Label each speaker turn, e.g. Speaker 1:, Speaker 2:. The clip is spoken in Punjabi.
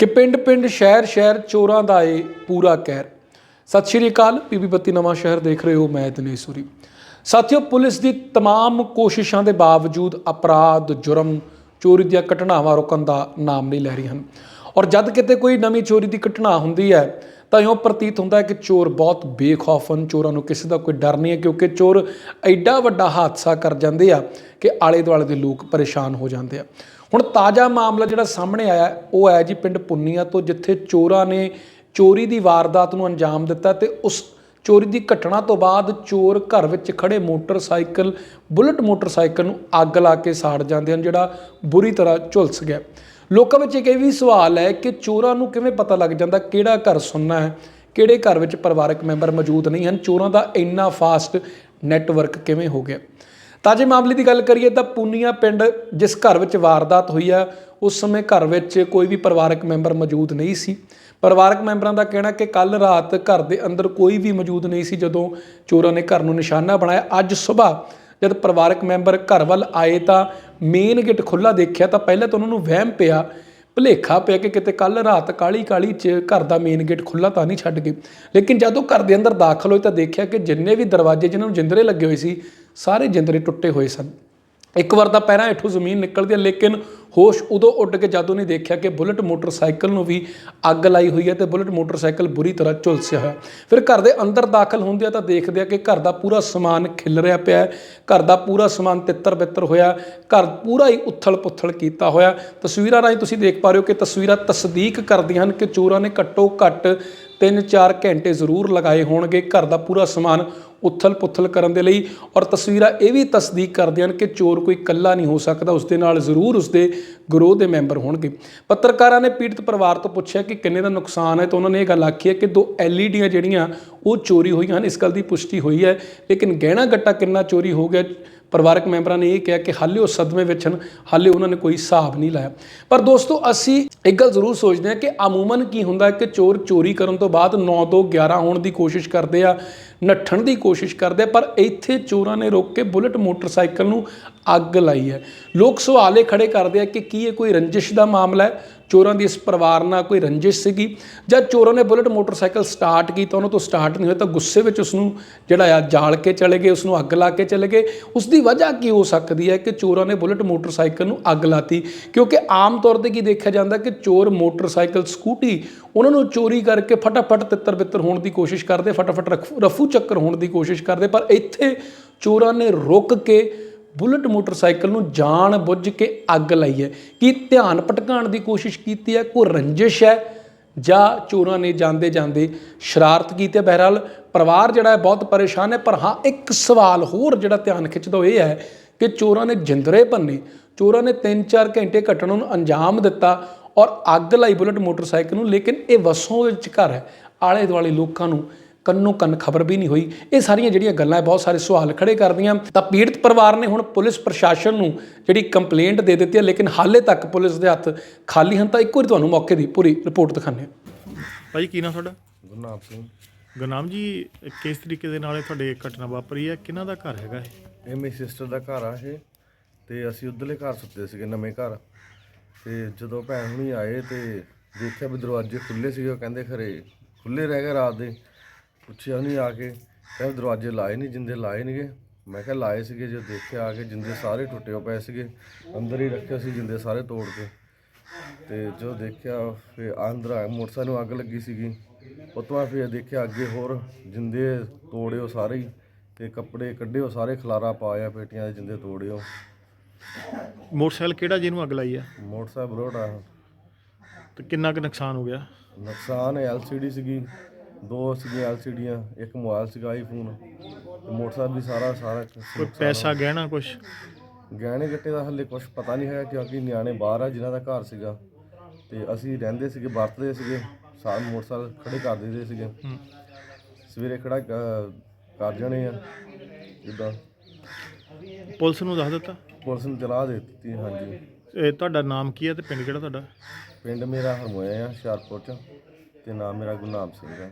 Speaker 1: ਕਿ ਪਿੰਡ-ਪਿੰਡ ਸ਼ਹਿਰ-ਸ਼ਹਿਰ ਚੋਰਾਂ ਦਾ ਏ ਪੂਰਾ ਕਹਿਰ ਸਤਿ ਸ਼੍ਰੀ ਅਕਾਲ ਪੀਪੀ ਬੱਤੀ ਨਵਾਂ ਸ਼ਹਿਰ ਦੇਖ ਰਹੇ ਹੋ ਮੈਂ ਦਿਨੇਸ਼ੂਰੀ ਸਾਥੀਓ ਪੁਲਿਸ ਦੀ तमाम ਕੋਸ਼ਿਸ਼ਾਂ ਦੇ ਬਾਵਜੂਦ ਅਪਰਾਧ ਜੁਰਮ ਚੋਰੀ ਦੀਆਂ ਘਟਨਾਵਾਂ ਰੁਕਣ ਦਾ ਨਾਮ ਨਹੀਂ ਲੈ ਰਹੀਆਂ ਹਨ ਔਰ ਜਦ ਕਿਤੇ ਕੋਈ ਨਵੀਂ ਚੋਰੀ ਦੀ ਘਟਨਾ ਹੁੰਦੀ ਹੈ ਤਾਂ ਇਉਂ ਪ੍ਰਤੀਤ ਹੁੰਦਾ ਹੈ ਕਿ ਚੋਰ ਬਹੁਤ ਬੇਖੌਫ ਹਨ ਚੋਰਾਂ ਨੂੰ ਕਿਸੇ ਦਾ ਕੋਈ ਡਰ ਨਹੀਂ ਹੈ ਕਿਉਂਕਿ ਚੋਰ ਐਡਾ ਵੱਡਾ ਹਾਦਸਾ ਕਰ ਜਾਂਦੇ ਆ ਕਿ ਆਲੇ ਦੁਆਲੇ ਦੇ ਲੋਕ ਪਰੇਸ਼ਾਨ ਹੋ ਜਾਂਦੇ ਆ ਹੁਣ ਤਾਜ਼ਾ ਮਾਮਲਾ ਜਿਹੜਾ ਸਾਹਮਣੇ ਆਇਆ, ਉਹ ਹੈ ਜੀ ਪਿੰਡ ਪੁੰਨੀਆ ਤੋਂ, ਜਿੱਥੇ ਚੋਰਾਂ ਨੇ ਚੋਰੀ ਦੀ ਵਾਰਦਾਤ ਨੂੰ ਅੰਜਾਮ ਦਿੱਤਾ ਤੇ ਉਸ ਚੋਰੀ ਦੀ ਘਟਨਾ ਤੋਂ ਬਾਅਦ ਚੋਰ ਘਰ ਵਿੱਚ ਖੜੇ ਮੋਟਰਸਾਈਕਲ, ਬੁਲਟ ਮੋਟਰਸਾਈਕਲ ਨੂੰ ਅੱਗ ਲਾ ਕੇ ਸਾੜ ਜਾਂਦੇ ਹਨ, ਜਿਹੜਾ ਬੁਰੀ ਤਰ੍ਹਾਂ ਝੁਲਸ ਗਿਆ। ਲੋਕਾਂ ਵਿੱਚ ਇੱਕ ਇਹ ਵੀ ਸਵਾਲ ਹੈ ਕਿ ਚੋਰਾਂ ਨੂੰ ਕਿਵੇਂ ਪਤਾ ਲੱਗ ਜਾਂਦਾ, ਕਿਹੜਾ ਘਰ ਸੁੰਨਾ ਹੈ, ਕਿਹੜੇ ਘਰ ਵਿੱਚ ਪਰਿਵਾਰਕ ਮੈਂਬਰ ਮੌਜੂਦ ਨਹੀਂ ਹਨ, ਚੋਰਾਂ ਦਾ ਇੰਨਾ ਫਾਸਟ ਨੈਟਵਰਕ ਕਿਵੇਂ ਹੋ ਗਿਆ? ਤਾਜੇ ਮਾਮਲੇ ਦੀ ਗੱਲ ਕਰੀਏ ਤਾਂ ਪੂਨੀਆ ਪਿੰਡ ਜਿਸ ਘਰ ਵਿੱਚ ਵਾਰਦਾਤ ਹੋਈ ਆ, ਉਸ ਸਮੇਂ ਘਰ ਵਿੱਚ ਕੋਈ ਵੀ ਪਰਿਵਾਰਕ ਮੈਂਬਰ ਮੌਜੂਦ ਨਹੀਂ ਸੀ। ਪਰਿਵਾਰਕ ਮੈਂਬਰਾਂ ਦਾ ਕਹਿਣਾ ਕਿ ਕੱਲ ਰਾਤ ਘਰ ਦੇ ਅੰਦਰ ਕੋਈ ਵੀ ਮੌਜੂਦ ਨਹੀਂ ਸੀ, ਜਦੋਂ ਚੋਰਾਂ ਨੇ ਘਰ ਨੂੰ ਨਿਸ਼ਾਨਾ ਬਣਾਇਆ। ਅੱਜ ਸਵੇਰ ਜਦ ਪਰਿਵਾਰਕ ਮੈਂਬਰ ਘਰ ਵੱਲ ਆਏ ਤਾਂ ਮੇਨ ਗੇਟ ਖੁੱਲਾ ਦੇਖਿਆ ਤਾਂ ਪਹਿਲਾਂ ਤਾਂ ਉਹਨਾਂ ਨੂੰ ਵਹਿਮ ਪਿਆ ਭੁਲੇਖਾ ਪਿਆ ਕਿ ਕਿਤੇ ਕੱਲ ਰਾਤ ਕਾਲੀ ਕਾਲੀ ਚ ਘਰ ਦਾ ਮੇਨ ਗੇਟ ਖੁੱਲਾ ਤਾਂ ਨਹੀਂ ਛੱਡ ਗਏ ਲੇਕਿਨ ਜਦੋਂ ਘਰ ਦੇ ਅੰਦਰ ਦਾਖਲ ਹੋਏ ਤਾਂ ਦੇਖਿਆ ਕਿ ਜਿੰਨੇ ਵੀ ਦਰਵਾਜ਼ੇ ਜਿਨ੍ਹਾਂ ਨੂੰ ਜਿੰਦਰੇ ਲੱਗੇ ਹੋਏ ਸੀ, ਸਾਰੇ ਜਿੰਦਰੇ ਟੁੱਟੇ ਹੋਏ ਸਨ। ਇੱਕ ਵਾਰ ਤਾਂ ਪੈਰਾਂ ਹੇਠੋਂ ਜ਼ਮੀਨ ਨਿਕਲਦੀ ਹੈ, ਲੇਕਿਨ ਹੋਸ਼ ਉਦੋਂ ਉੱਡ ਕੇ ਜਦੋਂ ਨਹੀਂ ਦੇਖਿਆ ਕਿ ਬੁਲਟ ਮੋਟਰਸਾਈਕਲ ਨੂੰ ਵੀ ਅੱਗ ਲਾਈ ਹੋਈ ਹੈ ਤੇ ਬੁਲਟ ਮੋਟਰਸਾਈਕਲ ਬੁਰੀ ਤਰ੍ਹਾਂ ਝੁਲਸਿਆ ਹੋਇਆ। ਫਿਰ ਘਰ ਦੇ ਅੰਦਰ ਦਾਖਲ ਹੁੰਦੇ ਆ ਤਾਂ ਦੇਖਦੇ ਆ ਕਿ ਘਰ ਦਾ ਪੂਰਾ ਸਮਾਨ ਖਿਲ ਰਿਹਾ ਪਿਆ ਹੈ, ਘਰ ਦਾ ਪੂਰਾ ਸਮਾਨ ਤਿੱਤਰ ਬਿੱਤਰ ਹੋਇਆ ਘਰ ਪੂਰਾ ਹੀ ਉੱਥਲ ਪੁੱਥਲ ਕੀਤਾ ਹੋਇਆ ਤਸਵੀਰਾਂ ਰਾਹੀਂ ਤੁਸੀਂ ਦੇਖ ਪਾ ਰਹੇ ਹੋ ਕਿ ਤਸਵੀਰਾਂ ਤਸਦੀਕ ਕਰਦੀਆਂ ਹਨ ਕਿ ਚੋਰਾਂ ਨੇ ਘੱਟੋ ਘੱਟ 3-4 ਘੰਟੇ ਜ਼ਰੂਰ ਲਗਾਏ ਹੋਣਗੇ। ਘਰ ਦਾ ਪੂਰਾ ਸਮਾਨ ਉਥਲ ਪੁਥਲ ਕਰਨ ਦੇ ਲਈ ਔਰ ਤਸਵੀਰਾਂ ਇਹ ਵੀ ਤਸਦੀਕ ਕਰਦੀਆਂ ਹਨ ਕਿ ਚੋਰ ਕੋਈ ਇਕੱਲਾ ਨਹੀਂ ਹੋ ਸਕਦਾ। ਉਸ ਦੇ ਨਾਲ ਜ਼ਰੂਰ ਉਸ ਦੇ ਗਰੋਹ ਦੇ ਮੈਂਬਰ ਹੋਣਗੇ। ਪੱਤਰਕਾਰਾਂ ਨੇ ਪੀੜਤ ਪਰਿਵਾਰ ਤੋਂ ਪੁੱਛਿਆ ਕਿ ਕਿੰਨੇ ਦਾ ਨੁਕਸਾਨ ਹੈ ਤਾਂ ਉਹਨਾਂ ਨੇ ਇਹ ਗੱਲ ਆਖੀ ਹੈ ਕਿ ਦੋ ਐਲਈਡੀਆਂ ਜਿਹੜੀਆਂ ਉਹ ਚੋਰੀ ਹੋਈਆਂ ਹਨ। ਇਸ ਗੱਲ ਦੀ ਪੁਸ਼ਟੀ ਹੋਈ ਹੈ, ਲੇਕਿਨ ਗਹਿਣਾ ਗੱਟਾ ਕਿੰਨਾ ਚੋਰੀ ਹੋ ਗਿਆ, ਪਰਿਵਾਰਕ ਮੈਂਬਰਾਂ ਨੇ ਇਹ ਕਿਹਾ ਕਿ ਹਾਲੇ ਉਹ ਸਦਮੇ ਵਿੱਚ ਹਨ, ਹਾਲੇ ਉਹਨਾਂ ਨੇ ਕੋਈ ਹਿਸਾਬ ਨਹੀਂ ਲਾਇਆ। ਪਰ ਦੋਸਤੋ, ਅਸੀਂ ਇੱਕ ਗੱਲ ਜ਼ਰੂਰ ਸੋਚਦੇ ਹਾਂ ਕਿ ਅਮੂਮਨ ਕੀ ਹੁੰਦਾ ਕਿ ਚੋਰ ਚੋਰੀ ਕਰਨ ਤੋਂ ਬਾਅਦ 9 ਤੋਂ 11 ਹੋਣ ਦੀ ਕੋਸ਼ਿਸ਼ ਕਰਦੇ ਆ, ਨੱਠਣ ਦੀ ਕੋਸ਼ਿਸ਼ ਕਰਦੇ ਪਰ ਇੱਥੇ ਚੋਰਾਂ ਨੇ ਰੋਕ ਕੇ ਬੁਲਟ ਮੋਟਰਸਾਈਕਲ ਨੂੰ ਅੱਗ ਲਾਈ ਹੈ। ਲੋਕ ਸਵਾਲ ਇਹ ਖੜੇ ਕਰਦੇ ਆ ਕਿ ਕੀ ਇਹ ਕੋਈ ਰੰਜਿਸ਼ ਦਾ ਮਾਮਲਾ ਹੈ? ਚੋਰਾਂ ਦੀ ਇਸ ਪਰਿਵਾਰ ਨਾਲ ਕੋਈ ਰੰਜਿਸ਼ ਸੀਗੀ? ਜਦ ਚੋਰਾਂ ਨੇ ਬੁਲਟ ਮੋਟਰਸਾਈਕਲ ਸਟਾਰਟ ਕੀਤਾ, ਉਹਨਾਂ ਤੋਂ ਸਟਾਰਟ ਨਹੀਂ ਹੋਇਆ ਤਾਂ ਗੁੱਸੇ ਵਿੱਚ ਉਸ ਨੂੰ ਜਿਹੜਾ ਆ ਜਾਲ ਕੇ ਚਲੇ ਗਏ ਉਸ ਨੂੰ ਅੱਗ ਲਾ ਕੇ ਚਲੇ ਗਏ। ਉਸ ਦੀ ਵਜ੍ਹਾ ਕੀ ਹੋ ਸਕਦੀ ਹੈ ਕਿ ਚੋਰਾਂ ਨੇ ਬੁਲਟ ਮੋਟਰਸਾਈਕਲ ਨੂੰ ਅੱਗ ਲਾਤੀ? ਕਿਉਂਕਿ ਆਮ ਤੌਰ ਤੇ ਕੀ ਦੇਖਿਆ ਜਾਂਦਾ ਕਿ ਚੋਰ ਮੋਟਰਸਾਈਕਲ, ਸਕੂਟੀ, ਉਹਨਾਂ ਨੂੰ ਚੋਰੀ ਕਰਕੇ ਫਟਾਫਟ ਤਿੱਤਰ ਬਿੱਤਰ ਹੋਣ ਦੀ ਕੋਸ਼ਿਸ਼ ਕਰਦੇ, ਫਟਾਫਟ ਰਫ- ਰਫੂ ਚੱਕਰ ਹੋਣ ਦੀ ਕੋਸ਼ਿਸ਼ ਕਰਦੇ, ਪਰ ਇੱਥੇ ਚੋਰਾਂ ਨੇ ਰੁਕ ਕੇ ਬੁਲਟ ਮੋਟਰਸਾਈਕਲ ਨੂੰ ਜਾਣ ਬੁੱਝ ਕੇ ਅੱਗ ਲਾਈ ਹੈ। ਕੀ ਧਿਆਨ ਭਟਕਾਉਣ ਦੀ ਕੋਸ਼ਿਸ਼ ਕੀਤੀ ਹੈ? ਕੋਈ ਰੰਜਿਸ਼ ਹੈ? ਜਾਂ ਚੋਰਾਂ ਨੇ ਜਾਂਦੇ ਜਾਂਦੇ ਸ਼ਰਾਰਤ ਕੀਤੀ ਹੈ? ਬਹਿਰਾਲ, ਪਰਿਵਾਰ ਜਿਹੜਾ ਹੈ ਬਹੁਤ ਪਰੇਸ਼ਾਨ ਹੈ, ਪਰ ਹਾਂ, ਇੱਕ ਸਵਾਲ ਹੋਰ ਜਿਹੜਾ ਧਿਆਨ ਖਿੱਚਦਾ ਉਹ ਇਹ ਹੈ ਕਿ ਚੋਰਾਂ ਨੇ ਜਿੰਦਰੇ ਭੰਨੇ। ਚੋਰਾਂ ਨੇ 3-4 ਘੰਟੇ ਘਟਨਾ ਨੂੰ ਅੰਜਾਮ ਦਿੱਤਾ ਔਰ ਅੱਗ ਲਾਈ ਬੁਲਟ ਮੋਟਰਸਾਈਕਲ ਨੂੰ, ਲੇਕਿਨ ਇਹ ਵਸੋਂ ਵਿੱਚ ਘਰ ਹੈ। ਆਲੇ ਦੁਆਲੇ ਲੋਕਾਂ ਨੂੰ ਕੰਨੋ ਕੰਨ ਖਬਰ ਵੀ ਨਹੀਂ ਹੋਈ। ਇਹ ਸਾਰੀਆਂ ਜਿਹੜੀਆਂ ਗੱਲਾਂ ਹੈ, ਬਹੁਤ ਸਾਰੇ ਸਵਾਲ ਖੜੇ ਕਰਦੀਆਂ। ਤਾਂ ਪੀੜਤ ਪਰਿਵਾਰ ਨੇ ਹੁਣ ਪੁਲਿਸ ਪ੍ਰਸ਼ਾਸਨ ਨੂੰ ਜਿਹੜੀ ਕੰਪਲੇਂਟ ਦੇ ਦਿੱਤੀ ਹੈ ਲੇਕਿਨ ਹਾਲੇ ਤੱਕ ਪੁਲਿਸ ਦੇ ਹੱਥ ਖਾਲੀ ਹਨ ਤਾਂ ਇੱਕ ਵਾਰੀ ਤੁਹਾਨੂੰ ਮੌਕੇ ਦੀ ਪੂਰੀ ਰਿਪੋਰਟ ਦਿਖਾਉਂਦੇ ਹਾਂ।
Speaker 2: ਭਾਈ ਕੀ ਨਾਮ ਤੁਹਾਡਾ?
Speaker 3: ਗੁਰਨਾਮ ਸਿੰਘ।
Speaker 2: ਗੁਰਨਾਮ ਜੀ ਕਿਸ ਤਰੀਕੇ ਦੇ ਨਾਲ ਇਹ ਤੁਹਾਡੇ ਘਟਨਾ ਵਾਪਰੀ ਹੈ? ਕਿਹਨਾਂ ਦਾ ਘਰ ਹੈਗਾ ਇਹ?
Speaker 3: ਇਹ ਮੇਰੀ ਸਿਸਟਰ ਦਾ ਘਰ ਆ ਇਹ। ਤੇ ਅਸੀਂ ਉਧਰਲੇ ਘਰ ਸੁੱਤੇ ਸੀਗੇ ਨਵੇਂ ਘਰ। ਤੇ ਜਦੋਂ ਭੈਣ ਹੁਣੀ ਆਏ ਤੇ ਦੇਖਿਆ ਵੀ ਦਰਵਾਜ਼ੇ ਖੁੱਲੇ ਸੀਗੇ ਉਹ ਕਹਿੰਦੇ ਖਰੇ ਖੁੱਲੇ ਰਹਿ ਗਏ ਰਾਤ ਦੇ। ਪੁੱਛਿਆ ਨਹੀਂ ਆ ਕੇ ਕਹਿੰਦੇ ਦਰਵਾਜ਼ੇ ਲਾਏ ਨਹੀਂ ਜਿੰਦੇ ਲਾਏ ਨਹੀਂਗੇ ਮੈਂ ਕਿਹਾ ਲਾਏ ਸੀਗੇ ਜਦੋਂ ਦੇਖਿਆ ਆ ਕੇ ਜਿੰਦੇ ਸਾਰੇ ਟੁੱਟੇ ਹੋ ਪਏ ਸੀਗੇ ਅੰਦਰ ਹੀ ਰੱਖੇ ਸੀ ਜਿੰਦੇ ਸਾਰੇ ਤੋੜ ਕੇ। ਤੇ ਜਦੋਂ ਦੇਖਿਆ ਫਿਰ ਅੰਦਰ ਆ ਮੋਟਰਸਾਈਕਲ ਨੂੰ ਅੱਗ ਲੱਗੀ ਸੀਗੀ। ਬਾਅਦ ਫਿਰ ਦੇਖਿਆ ਅੱਗੇ ਹੋਰ ਜਿੰਦੇ ਤੋੜਿਓ ਸਾਰੇ ਹੀ ਤੇ ਕੱਪੜੇ ਕੱਢਿਓ ਸਾਰੇ ਖਲਾਰਾ ਪਾਇਆ ਪੇਟੀਆਂ ਦੇ ਜਿੰਦੇ ਤੋੜਿਓ
Speaker 2: ਮੋਟਰਸਾਈਕਲ ਕਿਹੜਾ ਜਿਹਨੂੰ ਅੱਗ ਲਾਈ ਹੈ
Speaker 3: ਮੋਟਰਸਾਈਕਲ ਬਰੋਡ ਆ।
Speaker 2: ਤੇ ਕਿੰਨਾ ਕੁ ਨੁਕਸਾਨ ਹੋ ਗਿਆ?
Speaker 3: ਨੁਕਸਾਨ ਐਲਸੀਡੀ ਸੀਗੀ। ਦੋ ਸੀਗੀਆਂ ਐਲਸੀਡੀਆਂ ਇੱਕ ਮੋਬਾਈਲ ਸੀਗਾ ਆਈਫੋਨ ਤੇ ਮੋਟਰਸਾਈਕਲ ਵੀ ਸਾਰਾ ਸਾਰਾ
Speaker 2: ਕੋਈ ਪੈਸਾ ਗਹਿਣਾ ਕੁਝ
Speaker 3: ਗਹਿਣੇ ਗੱਟੇ ਦਾ ਹਲੇ ਕੁਝ ਪਤਾ ਨਹੀਂ ਹੈਗਾ ਕਿਉਂਕਿ ਨਿਆਣੇ ਬਾਹਰ ਆ ਜਿਨ੍ਹਾਂ ਦਾ ਘਰ ਸੀਗਾ। ਤੇ ਅਸੀਂ ਰਹਿੰਦੇ ਸੀਗੇ ਵਰਤਦੇ ਸੀਗੇ ਸਾਰੇ ਮੋਟਰਸਾਈਕਲ ਖੜੇ ਕਰ ਦਿੰਦੇ ਸੀਗੇ। ਸਵੇਰੇ ਖੜਾ ਕਰ ਜਾਣੇ ਆ ਜਿੱਦਾਂ।
Speaker 2: ਪੁਲਿਸ ਨੂੰ ਦੱਸ ਦਿੱਤਾ?
Speaker 3: ਪੁਲਿਸ ਨੂੰ ਚਲਾ ਦੇ ਦਿੱਤੀ ਹਾਂਜੀ।
Speaker 2: ਇਹ ਤੁਹਾਡਾ ਨਾਮ ਕੀ ਹੈ ਤੇ ਪਿੰਡ ਕਿਹੜਾ ਤੁਹਾਡਾ?
Speaker 3: ਪਿੰਡ ਮੇਰਾ ਹਰਮੋਇਆ ਆ ਹੁਸ਼ਿਆਰਪੁਰ ਚ ਤੇ ਨਾਮ ਮੇਰਾ ਗੁਰਨਾਮ ਸਿੰਘ ਹੈ